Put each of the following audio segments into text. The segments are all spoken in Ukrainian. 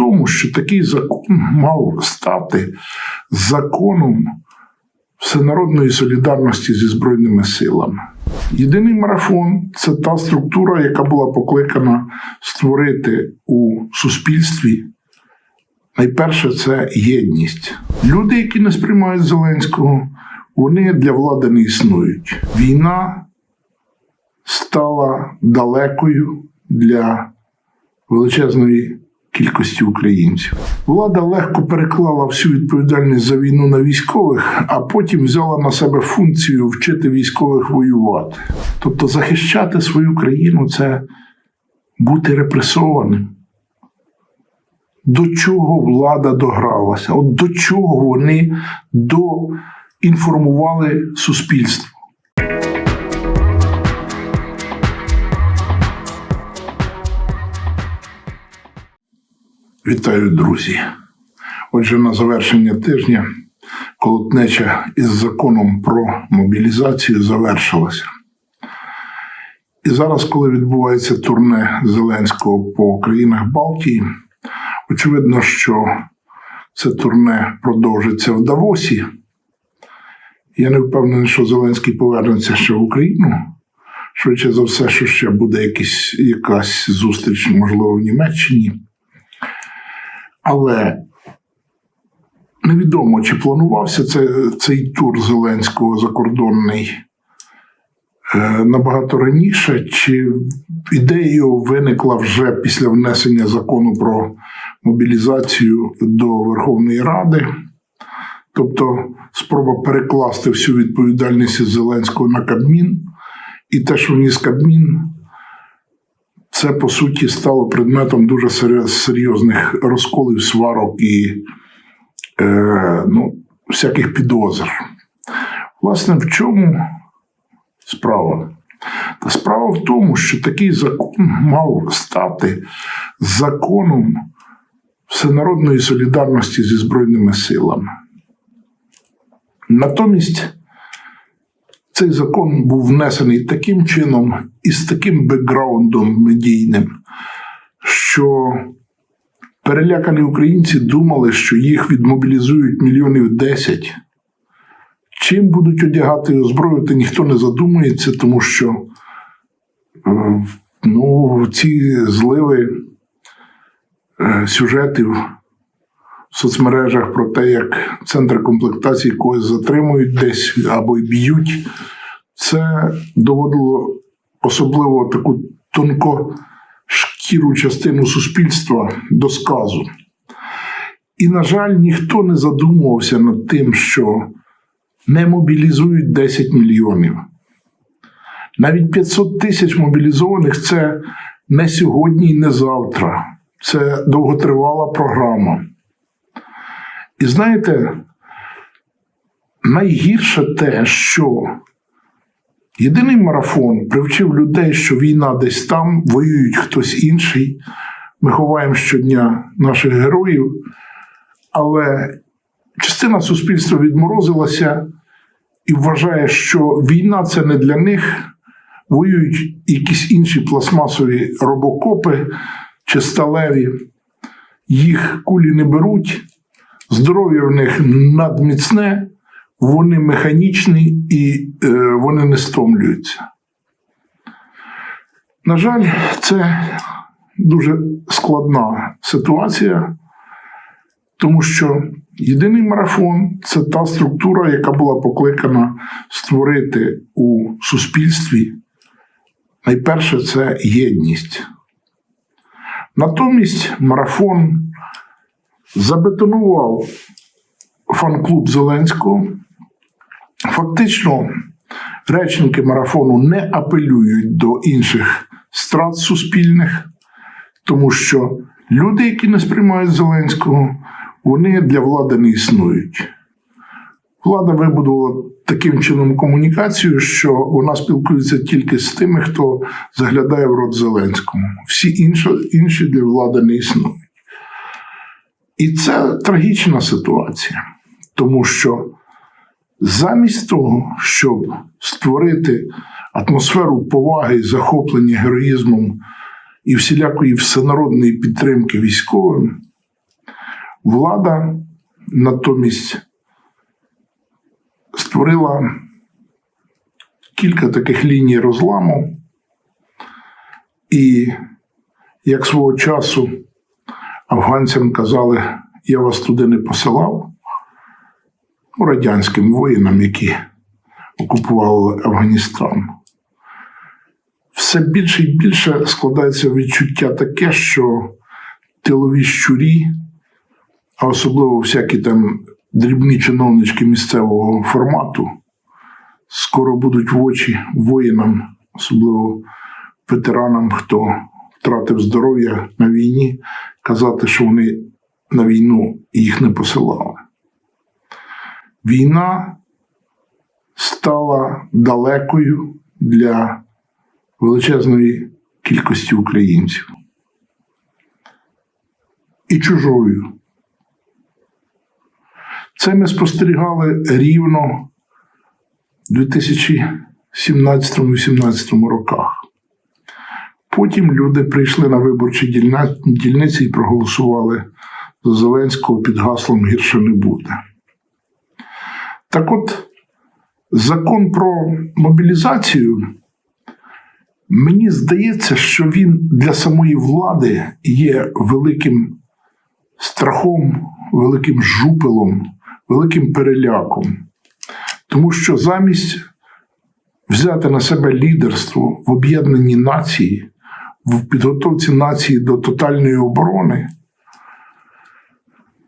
тому, що такий закон мав стати законом всенародної солідарності зі Збройними силами. Єдиний марафон це та структура, яка була покликана створити у суспільстві. Найперше це єдність. Люди, які не сприймають Зеленського, вони для влади не існують. Війна стала далекою для величезної кількості українців. Влада легко переклала всю відповідальність за війну на військових, а потім взяла на себе функцію вчити військових воювати. Тобто захищати свою країну це бути репресованим. До чого влада догралася? От до чого вони доінформували суспільство? Вітаю, друзі. Отже, на завершення тижня колотнеча із законом про мобілізацію завершилася. І зараз, коли відбувається турне Зеленського по країнах Балтії, очевидно, що це турне продовжиться в Давосі. Я не впевнений, що Зеленський повернеться ще в Україну. Швидше за все, що ще буде якась, якась зустріч, можливо, в Німеччині. Але невідомо, чи планувався це, цей тур Зеленського закордонний е, набагато раніше, чи ідея виникла вже після внесення закону про мобілізацію до Верховної Ради. Тобто спроба перекласти всю відповідальність Зеленського на Кабмін, і те, що вніс Кабмін, це по суті стало предметом дуже серйозних розколів, сварок і е, ну, всяких підозр. Власне, в чому справа? Та справа в тому, що такий закон мав стати законом всенародної солідарності зі Збройними силами. Натомість цей закон був внесений таким чином і з таким бекграундом медійним, що перелякані українці думали, що їх відмобілізують мільйонів десять. Чим будуть одягати і озброювати, ніхто не задумується, тому що е, ну, ці зливи е, сюжетів в соцмережах про те, як центр комплектації когось затримують десь або й б'ють, це доводило особливо таку тонко шкіру частину суспільства до сказу. І, на жаль, ніхто не задумувався над тим, що не мобілізують 10 мільйонів. Навіть 500 тисяч мобілізованих це не сьогодні і не завтра. Це довготривала програма. І знаєте, найгірше те, що єдиний марафон привчив людей, що війна десь там, воюють хтось інший. Ми ховаємо щодня наших героїв, але частина суспільства відморозилася і вважає, що війна це не для них. Воюють якісь інші пластмасові робокопи чи сталеві, їх кулі не беруть здоров'я в них надміцне, вони механічні і е, вони не стомлюються. На жаль, це дуже складна ситуація, тому що єдиний марафон це та структура, яка була покликана створити у суспільстві. Найперше це єдність. Натомість марафон забетонував фан-клуб Зеленського. Фактично, речники марафону не апелюють до інших страт суспільних, тому що люди, які не сприймають Зеленського, вони для влади не існують. Влада вибудувала таким чином комунікацію, що вона спілкується тільки з тими, хто заглядає в рот Зеленському. Всі інші, інші для влади не існують. І це трагічна ситуація, тому що замість того, щоб створити атмосферу поваги і захоплення героїзмом і всілякої всенародної підтримки військовим, Влада натомість створила кілька таких ліній розламу, і як свого часу афганцям казали, я вас туди не посилав, ну, радянським воїнам, які окупували Афганістан. Все більше і більше складається відчуття таке, що тилові щурі, а особливо всякі там дрібні чиновнички місцевого формату, скоро будуть в очі воїнам, особливо ветеранам, хто втратив здоров'я на війні, казати, що вони на війну їх не посилали. Війна стала далекою для величезної кількості українців і чужою. Це ми спостерігали рівно в 2017-2018 роках. Потім люди прийшли на виборчі дільниці і проголосували за Зеленського під гаслом гірше не буде. Так от, закон про мобілізацію, мені здається, що він для самої влади є великим страхом, великим жупелом, великим переляком. Тому що замість взяти на себе лідерство в об'єднанні нації, в підготовці нації до тотальної оборони,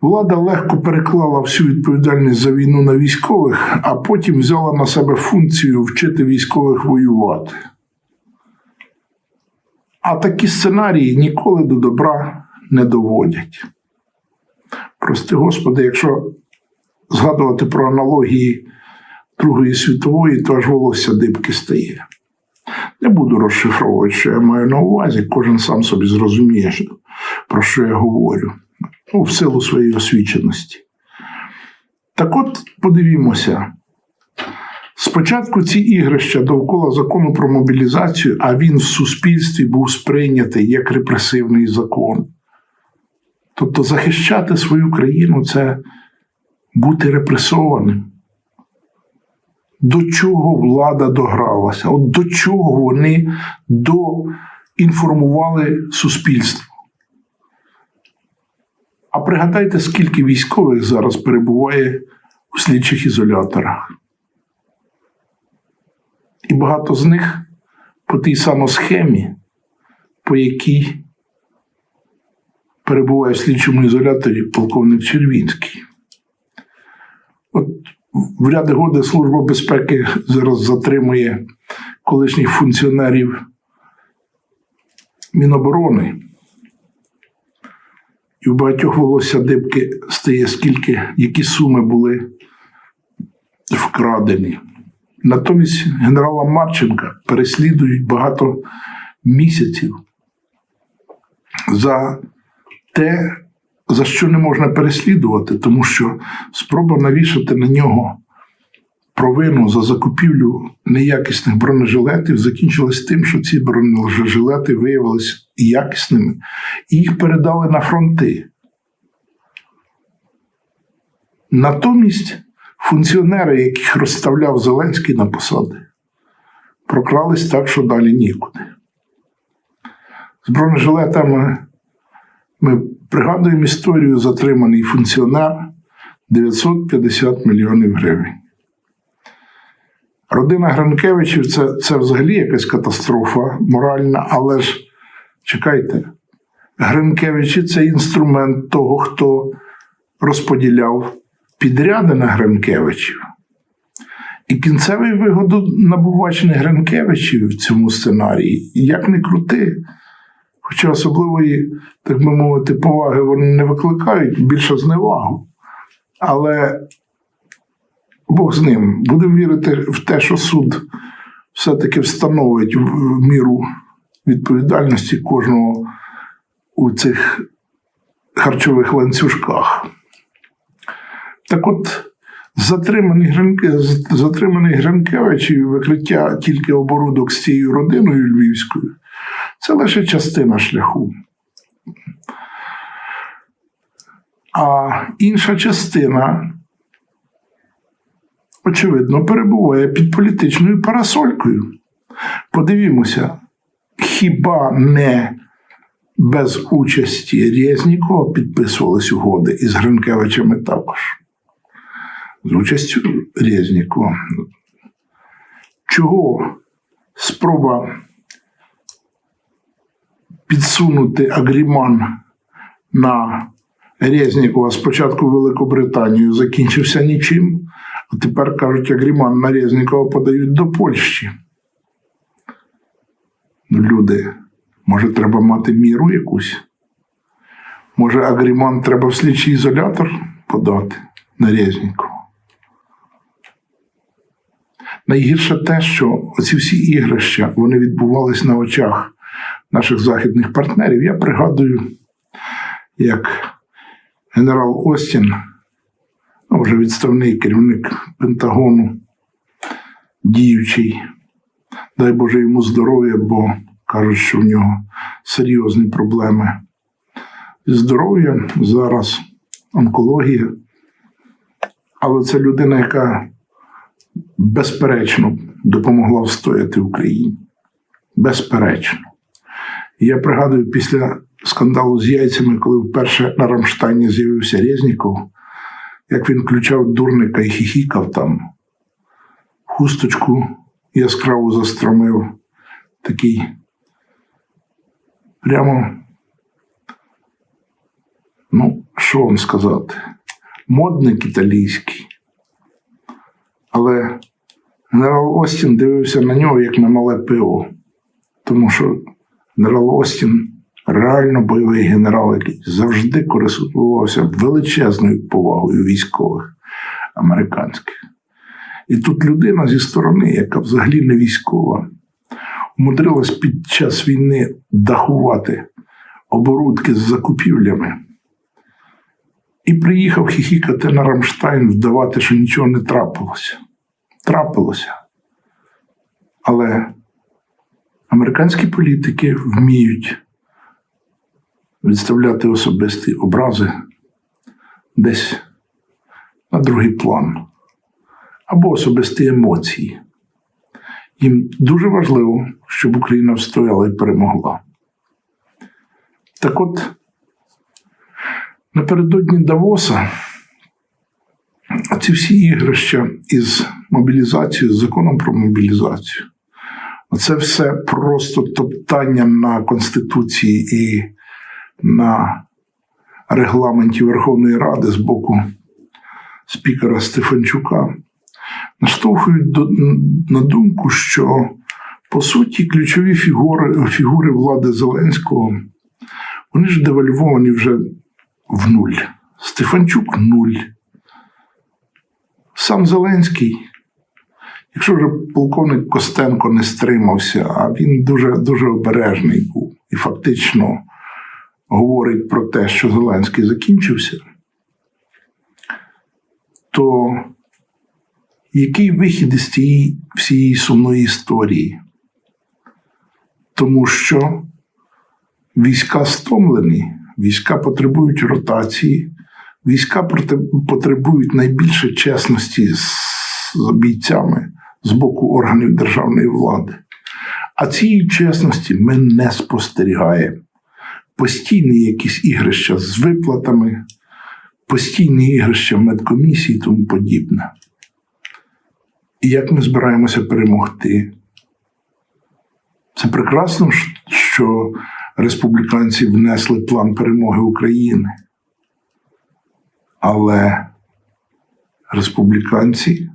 влада легко переклала всю відповідальність за війну на військових, а потім взяла на себе функцію вчити військових воювати. А такі сценарії ніколи до добра не доводять. Прости Господи, якщо згадувати про аналогії Другої світової, то аж волосся дибки стає. Не буду розшифровувати, що я маю на увазі, кожен сам собі зрозуміє, про що я говорю, ну, в силу своєї освіченості. Так от подивімося. Спочатку ці ігрища довкола закону про мобілізацію, а він в суспільстві був сприйнятий як репресивний закон. Тобто захищати свою країну це бути репресованим. До чого влада догралася? От до чого вони доінформували суспільство? А пригадайте, скільки військових зараз перебуває у слідчих ізоляторах. І багато з них по тій самій схемі, по якій перебуває в слідчому ізоляторі полковник Червінський. От в ряди годи Служба безпеки зараз затримує колишніх функціонерів Міноборони. І в багатьох волосся дибки стає, скільки, які суми були вкрадені. Натомість генерала Марченка переслідують багато місяців за те, за що не можна переслідувати, тому що спроба навішати на нього провину за закупівлю неякісних бронежилетів закінчилась тим, що ці бронежилети виявилися якісними, і їх передали на фронти. Натомість функціонери, яких розставляв Зеленський на посади, прокрались так, що далі нікуди. З бронежилетами ми пригадуємо історію затриманий функціонер 950 мільйонів гривень. Родина Гранкевичів це, це взагалі якась катастрофа моральна, але ж чекайте, Гринкевичі це інструмент того, хто розподіляв підряди на Гринкевичів. І кінцевий вигодонабувач не Гринкевичів в цьому сценарії, як не крути. Хоча особливої, так би мовити, поваги вони не викликають, більше зневагу. Але Бог з ним. Будемо вірити в те, що суд все-таки встановить міру відповідальності кожного у цих харчових ланцюжках. Так от, затриманий Гринкевич і викриття тільки оборудок з цією родиною львівською це лише частина шляху. А інша частина, очевидно, перебуває під політичною парасолькою. Подивімося, хіба не без участі Резнікова підписувались угоди із Гринкевичами також. З участю Резнікова. Чого спроба підсунути Агріман на Резнікова спочатку Великобританію закінчився нічим, а тепер кажуть, Агріман на Резнікова подають до Польщі. Ну, люди, може, треба мати міру якусь? Може, Агріман треба в слідчий ізолятор подати на Резнікова? Найгірше те, що оці всі ігрища вони відбувались на очах наших західних партнерів. Я пригадую, як генерал Остін, ну, вже відставний керівник Пентагону, діючий, дай Боже йому здоров'я, бо кажуть, що в нього серйозні проблеми зі здоров'ям зараз онкологія. Але це людина, яка безперечно допомогла встояти Україні. Безперечно. Я пригадую після скандалу з яйцями, коли вперше на Рамштайні з'явився Резніков, як він включав дурника і хіхікав там, хусточку яскраво застромив, такий прямо, ну, що вам сказати, модник італійський. Але генерал Остін дивився на нього як на мале пиво, тому що генерал Остін реально бойовий генерал, який завжди користувався величезною повагою військових американських. І тут людина зі сторони, яка взагалі не військова, умудрилась під час війни дахувати оборудки з закупівлями. І приїхав хіхікати на Рамштайн, вдавати, що нічого не трапилося. Трапилося. Але американські політики вміють відставляти особисті образи десь на другий план або особисті емоції. Їм дуже важливо, щоб Україна встояла і перемогла. Так от, напередодні Давоса ці всі ігрища із мобілізацією, з законом про мобілізацію. Оце все просто топтання на Конституції і на регламенті Верховної Ради з боку спікера Стефанчука наштовхують на думку, що по суті ключові фігури, фігури влади Зеленського вони ж девальвовані вже в нуль. Стефанчук нуль. Сам Зеленський, якщо вже полковник Костенко не стримався, а він дуже дуже обережний був і фактично говорить про те, що Зеленський закінчився, то який вихід із цієї всієї сумної історії? Тому що війська стомлені, війська потребують ротації, війська потребують найбільше чесності з бійцями з боку органів державної влади. А цієї чесності ми не спостерігаємо. Постійні якісь ігрища з виплатами, постійні ігрища медкомісії і тому подібне. І як ми збираємося перемогти? Це прекрасно, що республіканці внесли план перемоги України. Але республіканці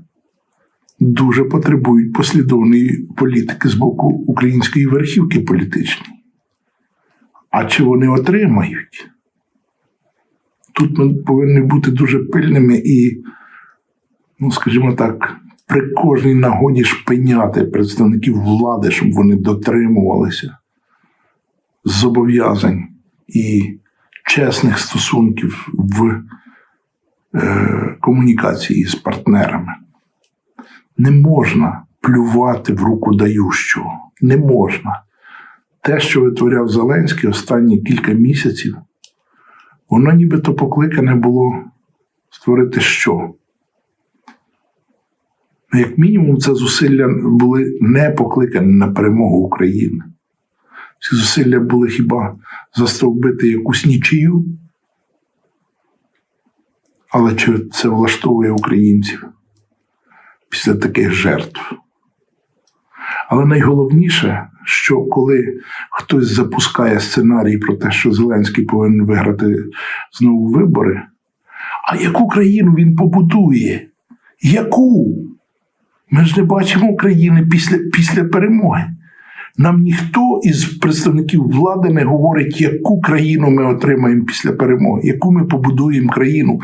дуже потребують послідовної політики з боку української верхівки політичної. А чи вони отримають? Тут ми повинні бути дуже пильними і, ну, скажімо так, при кожній нагоді шпиняти представників влади, щоб вони дотримувалися зобов'язань і чесних стосунків в е, комунікації з партнерами. Не можна плювати в руку дающого. Не можна. Те, що витворяв Зеленський останні кілька місяців, воно нібито покликане було створити що? Ну, Як мінімум, це зусилля були не покликані на перемогу України. Ці зусилля були хіба застовбити якусь нічию? Але чи це влаштовує українців після таких жертв? Але найголовніше, що коли хтось запускає сценарій про те, що Зеленський повинен виграти знову вибори, а яку країну він побудує? Яку? Ми ж не бачимо України після, після перемоги. Нам ніхто із представників влади не говорить, яку країну ми отримаємо після перемоги, яку ми побудуємо країну,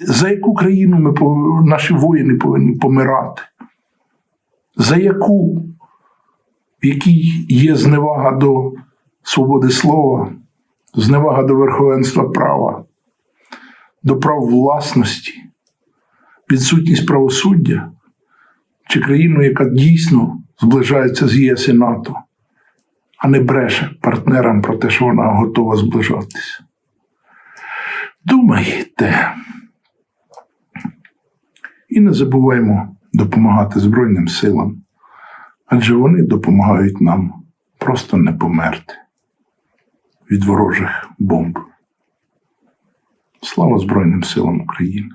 за яку країну ми, наші воїни повинні помирати, за яку, в якій є зневага до свободи слова, зневага до верховенства права, до прав власності, відсутність правосуддя чи країну, яка дійсно зближається з ЄС і НАТО, а не бреше партнерам про те, що вона готова зближатися. Думайте. І не забуваймо допомагати Збройним силам, адже вони допомагають нам просто не померти від ворожих бомб. Слава Збройним силам України!